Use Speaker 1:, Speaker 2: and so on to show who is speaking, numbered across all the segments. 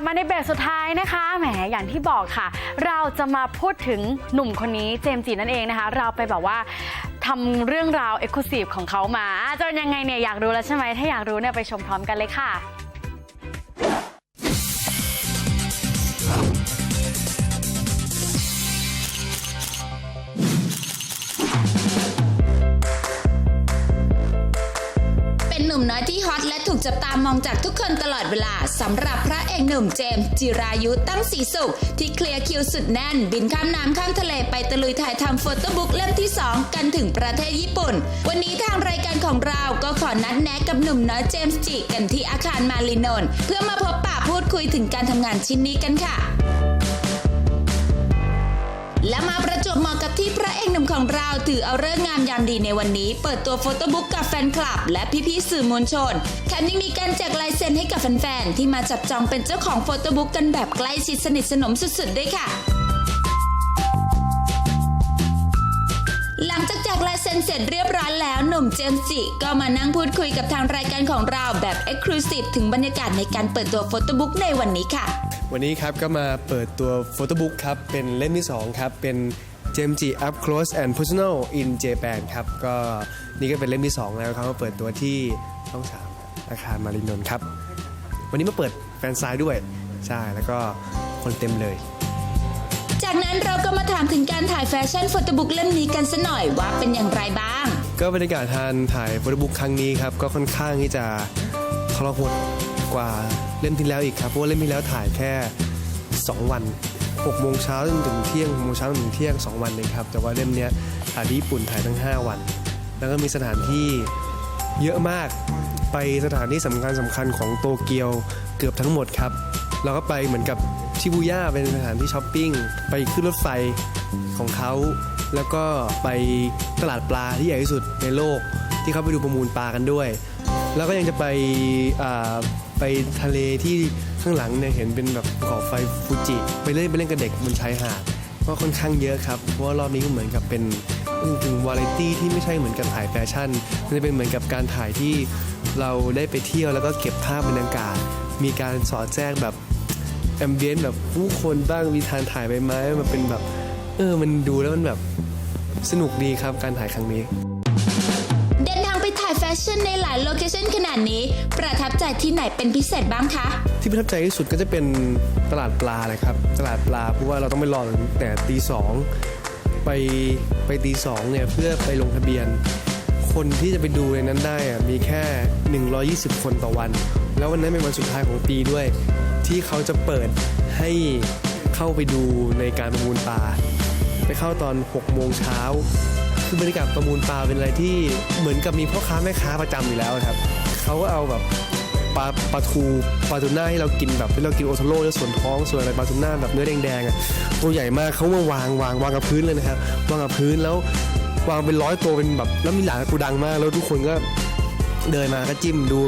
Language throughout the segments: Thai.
Speaker 1: ับมาในเบรกสุดท้ายนะคะ แหม อย่างที่บอกค่ะ เราจะมาพูดถึงหนุ่มคนนี้เจมส์จีนั่นเองนะคะ เราไปแบบว่าทำเรื่องราวเอ็กซ์คลูซีฟของเขามา จะเป็นยังไงเนี่ย อยากรู้แล้วใช่ไหม ถ้าอยากรู้เนี่ยไปชมพร้อมกันเลยค่ะ
Speaker 2: มน้อยที่ฮอตและถูกจับตามองจากทุกคนตลอดเวลาสำหรับพระเอกหนุ่มเจมส์จิรายุตั้งสีสุข ที่เคลียร์คิวสุดแน่น บินข้ามน้ำข้ามทะเลไปตะลุยถ่ายทำโฟโต้บุ๊กเล่มที่ 2 กันถึงประเทศญี่ปุ่น วันนี้ทางรายการของเราก็ขอนัดแนะกับหนุ่มน้อยเจมส์จิกันที่อาคารมารินนท์เพื่อมาพบปะพูดคุยถึงการทำงานชิ้นนี้กันค่ะ และมาประจวบเหมาะกับที่พระเอกหนุ่มของเรา ถือเอาเรื่องงามยามดีในวันนี้ เปิดตัวโฟโต้บุ๊กกับแฟนคลับ และพี่ๆสื่อมวลชนแถมยังมีการแจกลายเซ็นให้กับแฟนๆที่มาจับจองเป็นเจ้าของโฟโต้บุ๊กกันแบบใกล้ชิดสนิทสนมสุดๆด้วยค่ะ ซ็นเสร็จเรียบร้อยแล้วหนุ่มเจมส์จิก็มานั่งพูดคุยกับทางรายการของเราแบบเอ็กซ์คลูซีฟถึงบรรยากาศในการเปิดตัวโฟโต้บุ๊กในวันนี้ค่ะ
Speaker 3: วันนี้ครับก็มาเปิดตัวโฟโต้บุ๊กครับ เป็นเล่มที่ 2 ครับ เป็น JMG Up Close and Personal in Japan ครับ ก็นี่ก็เป็นเล่มที่ 2 แล้วครับมาเปิดตัวที่ช่องสามอาคารมารินนท์ครับ วันนี้มาเปิดแฟนไซด์ด้วย ใช่ แล้วก็คนเต็มเลย
Speaker 2: จากนั้นเราก็มาถามถึงการถ่ายแฟชั่นโฟโต้บุ๊กเล่มนี้กันสัหน่อยว่าเป็นอย่างไรบ้าง
Speaker 3: ก็บรรยากาศทานถ่ายโฟโต้บุ๊กครั้งนี้ครับก็ค่อนข้างที่จะทรหดกว่าเล่มที่แล้วอีกครับเพราะว่าเล่มที่แล้วถ่ายแค่ 2 วัน6โมงเช้าจนถึงเที่ยง6โมงเช้าจนถึงเที่ยง 2 วันเองครับ แต่ว่าเล่มนี้ถ่ายที่ญี่ปุ่นถ่ายทั้ง 5 วัน แล้วก็มีสถานที่เยอะมากไปสถานที่สำคัญสำคัญของโตเกียวเกือบทั้งหมดครับ เราก็ไปเหมือนกับ ชิบูย่าเป็นสถานที่ช้อปปิ้ง ไปขึ้นรถไฟของเขา แล้วก็ไปตลาดปลาที่ใหญ่ที่สุดในโลก ที่เขาไปดูประมูลปลากันด้วย แล้วก็ยังจะไปไปทะเลที่ข้างหลังเนี่ยเห็นเป็นแบบภูเขาไฟฟูจิ ไปเล่นไปเล่นกับเด็กบนชายหาดก็ค่อนข้างเยอะครับ เพราะว่ารอบนี้ก็เหมือนกับเป็นถึงวาไรตี้ที่ไม่ใช่เหมือนกับถ่ายแฟชั่น มันจะเป็นเหมือนกับการถ่ายที่เราได้ไปเที่ยวแล้วก็เก็บภาพบรรยากาศ มีการสอดแทรกแบบ แอมเบียนแบบผู้คนบ้างมีทานถ่ายใบไม้มันเป็นแบบ เออมันดูแล้วมันแบบสนุกดีครับการถ่ายครั้งนี้
Speaker 2: เดินทางไปถ่ายแฟชั่นในหลายโลเคชั่นขนาดนี้ ประทับใจที่ไหนเป็นพิเศษบ้างคะ
Speaker 3: ที่ประทับใจที่สุดก็จะเป็นตลาดปลาเลยครับ ตลาดปลาเพราะว่าเราต้องไปรอตั้งแต่ตีสองไปไปตีสองเนี่ยเพื่อไปลงทะเบียน คนที่จะไปดูในนั้นได้อะมีแค่ 120 คนต่อวัน แล้ววันนั้นเป็นวันสุดท้ายของปีด้วย ที่เขาจะเปิดให้เข้าไปดูในการประมูลปลาไปเข้าตอน6โมงเช้าคือบรรยากาศประมูลปลาเป็นอะไรที่เหมือนกับมีพ่อค้าแม่ค้าประจำอยู่แล้วครับเขาก็เอาแบบปลาปลาทูปลาทูน่าที่เรากินแบบที่เรากินโอทโร่แล้วส่วนท้องส่วนอะไรปลาทูน่าแบบเนื้อแดงๆอะตัวใหญ่มากเขามาวางวางวางกับพื้นเลยนะครับวางกับพื้นแล้ววางเป็นร้อยตัวเป็นแบบแล้วมีหลายกูดังมาก แล้วทุกคนก็เดินมาก็จิ้มดู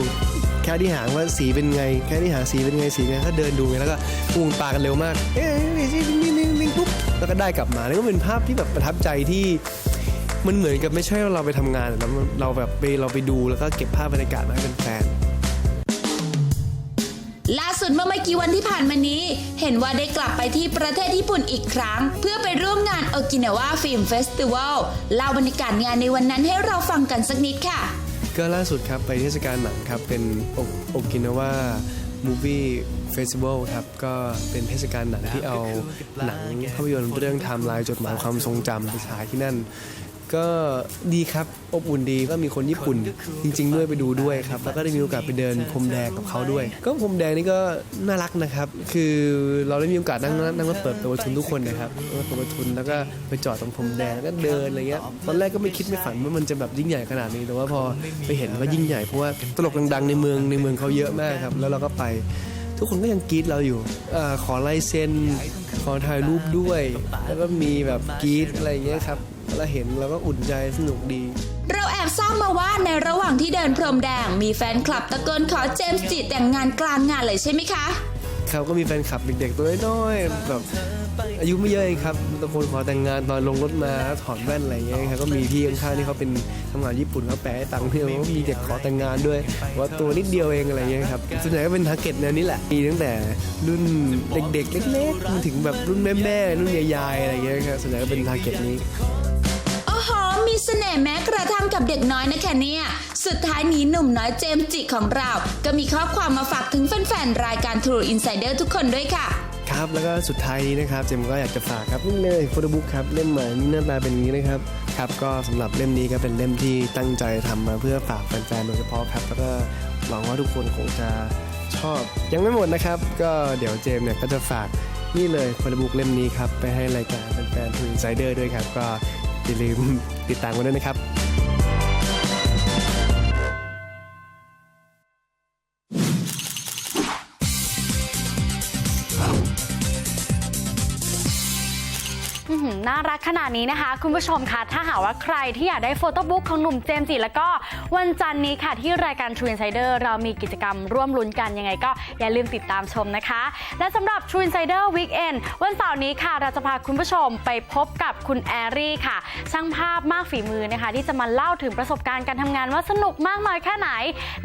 Speaker 3: แค่ที่หางว่าสีเป็นไง แค่ที่หางสีเป็นไงสีไงก็เดินดูไงแล้วก็ปูงปลากันเร็วมากเอ๊ะนี่นี่นี่ปุ๊บแล้วก็ได้กลับมาแล้วก็เป็นภาพที่แบบประทับใจที่มันเหมือนกับไม่ใช่ว่าเราไปทำงานแต่มันเราแบบไปเราไปดูแล้วก็เก็บภาพบรรยากาศมาให้เป็นแฟน
Speaker 2: ล่าสุดเมื่อไม่กี่วันที่ผ่านมานี้ เห็นว่าได้กลับไปที่ประเทศญี่ปุ่นอีกครั้ง เพื่อไปร่วมงานโอกินาวาฟิล์มเฟสติวัลเล่าบรรยากาศงานในวันนั้นให้เราฟังกันสักนิดค่ะ
Speaker 3: ก็ล่าสุดครับไปเทศกาลหนังครับ เป็นโอกินาวามูฟี่เฟสติวัลครับ ก็เป็นเทศกาลหนังที่เอาหนังภาพยนตร์เรื่องไทม์ไลน์จดหมายความทรงจำไปฉายที่นั่น ก็ดีครับอบอุ่นดีก็มีคนญี่ปุ่นจริง ๆ ด้วยไปดูด้วยครับ แล้วก็ได้มีโอกาสไปเดินพรมแดงกับเขาด้วย ก็พรมแดงนี่ก็น่ารักนะครับ คือเราได้มีโอกาสนั่งนั่งมาเปิดประทุนทุกคนนะครับเปิดประทุนแล้วก็ไปจอดตรงพรมแดงแล้วก็เดินอะไรเงี้ยตอนแรกก็ไม่คิดไม่ฝันว่ามันจะแบบยิ่งใหญ่ขนาดนี้แต่ว่าพอไปเห็นว่ายิ่งใหญ่เพราะว่าตลกดังๆในเมืองในเมืองเขาเยอะมากครับ แล้วเราก็ไปทุกคนก็ยังกรี๊ดเราอยู่อขอลายเซ็น ขอถ่ายรูปด้วย แล้วก็มีแบบกรี๊ดอะไรเงี้ยครับ เราเห็นเราก็อุ่นใจสนุกดี
Speaker 2: เราแอบทราบมาว่าในระหว่างที่เดินพรมแดง มีแฟนคลับตะโกนขอเจมส์จิแต่งงานกลางงานเลยใช่ไหมคะ
Speaker 3: ครับก็มีแฟนคลับเด็กๆตัวน้อยๆแบบอายุไม่เยอะเองครับตะโกนขอแต่งงานตอนลงรถมาถอดแว่นอะไรอย่างเงี้ยครับก็มีพี่ข้างๆที่เขาเป็นทำงานญี่ปุ่นเขาแปลให้ตังค์เนี่ยว่ามีเด็กขอแต่งงานด้วยว่าตัวนิดเดียวเองอะไรอย่างเงี้ยครับส่วนใหญ่ก็เป็นทาร์เก็ตแนวนี้แหละมีตั้งแต่รุ่นเด็กๆเล็กๆมาถึงแบบรุ่นแม่ๆรุ่นยายๆอะไรอย่างเงี้ยครับส่วนใหญ่ก็เป็นทาร์เก็ตนี้
Speaker 2: โอ้โหมี เสน่ห์แม้กระทั่งกับเด็กน้อยนะคะเนี่ย สุดท้ายนี้หนุ่มน้อยเจมส์จิของเรา ก็มีข้อความมาฝากถึงแฟนๆ รายการ True Insider ทุกคนด้วยค่ะ
Speaker 3: ครับแล้วก็สุดท้ายนี้นะครับเจมส์ก็อยากจะฝากครับนี่เลยโฟโต้บุ๊กครับเล่มใหม่นี่หน้าตาเป็นอย่างนี้นะครับครับก็สำหรับเล่มนี้ก็เป็นเล่มที่ตั้งใจทำมาเพื่อฝากแฟนๆโดยเฉพาะครับแล้วก็หวังว่าทุกคนคงจะชอบยังไม่หมดนะครับ ก็เดี๋ยวเจมส์เนี่ยก็จะฝากนี่เลยโฟโต้บุ๊กเล่มนี้ครับไปให้รายการแฟนๆทูอินไซเดอร์ด้วยครับก็ อย่าลืมติดตามกันด้วยนะครับ
Speaker 1: น่ารักขนาดนี้นะคะ คุณผู้ชมคะถ้าหากว่าใครที่อยากได้โฟโต้บุ๊กของหนุ่มเจมส์จิแล้วก็วันจันทร์นี้ค่ะที่รายการ True Insider เรามีกิจกรรมร่วมลุ้นกันยังไงก็อย่าลืมติดตามชมนะคะ และสำหรับ True Insider Weekend วันเสาร์นี้ค่ะ เราจะพาคุณผู้ชมไปพบกับคุณแอรี่ค่ะ ช่างภาพมากฝีมือนะคะ ที่จะมาเล่าถึงประสบการณ์การทำงานว่าสนุกมากน้อยแค่ไหน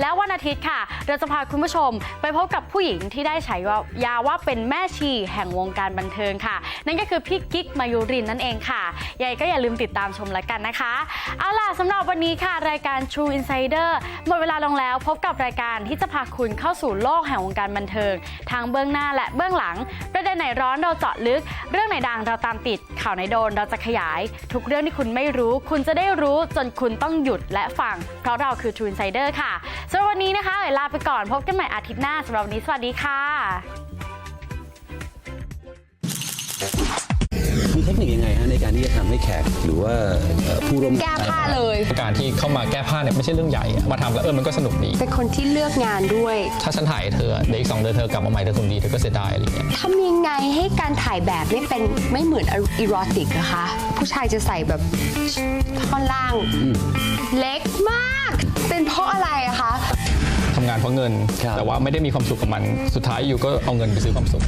Speaker 1: แล้ววันอาทิตย์ค่ะ เราจะพาคุณผู้ชม ไปพบกับผู้หญิงที่ได้ฉายาว่าเป็นแม่ชีแห่งวงการบันเทิงค่ะ นั่นก็คือพี่กิ๊กมายุรินนั่นเองค่ะยังไงก็อย่าลืมติดตามชมแล้วกันนะคะ เอาล่ะสำหรับวันนี้ค่ะ รายการ True Insider หมดเวลาลงแล้วพบกับรายการที่จะพาคุณเข้าสู่โลกแห่งวงการบันเทิงทั้งเบื้องหน้าและเบื้องหลัง ประเด็นไหนร้อนเราเจาะลึก เรื่องไหนดังเราตามติด ข่าวไหนโดนเราจะขยาย ทุกเรื่องที่คุณไม่รู้ คุณจะได้รู้จนคุณต้องหยุดและฟัง เพราะเราคือ True Insider ค่ะสำหรับวันนี้นะคะเอ๋ลาไปก่อนพบกันใหม่อาทิตย์หน้าสำหรับวันนี้สวัสดีค่ะ
Speaker 4: การที่จะทำให้แขกหรือว่าเอ่อผู้ร่วม
Speaker 5: แก้ผ้าเลย
Speaker 6: การที่เข้ามาแก้ผ้าเนี่ยไม่ใช่เรื่องใหญ่อะมาทำแล้วเออมันก็สนุกดี
Speaker 5: เป็นคนที่เลือกงานด้วย
Speaker 6: ถ้าฉันถ่ายเธอเดี๋ยวอีกสองเดือนเธอกลับมาใหม่เธอคนดีเธอก็เสียดายอะไรเงี้ย
Speaker 5: ทำยังไงให้การถ่ายแบบไม่เป็นไม่เหมือนอีโรติกนะคะ ผู้ชายจะใส่แบบท่อนล่างเล็กมาก เป็นเพราะอะไรอะคะ
Speaker 6: ทำงานเพราะเงิน
Speaker 4: ครับ
Speaker 6: แต่ว่าไม่ได้มีความสุขกับมัน สุดท้ายอยู่ก็เอาเงินไปซื้อความสุข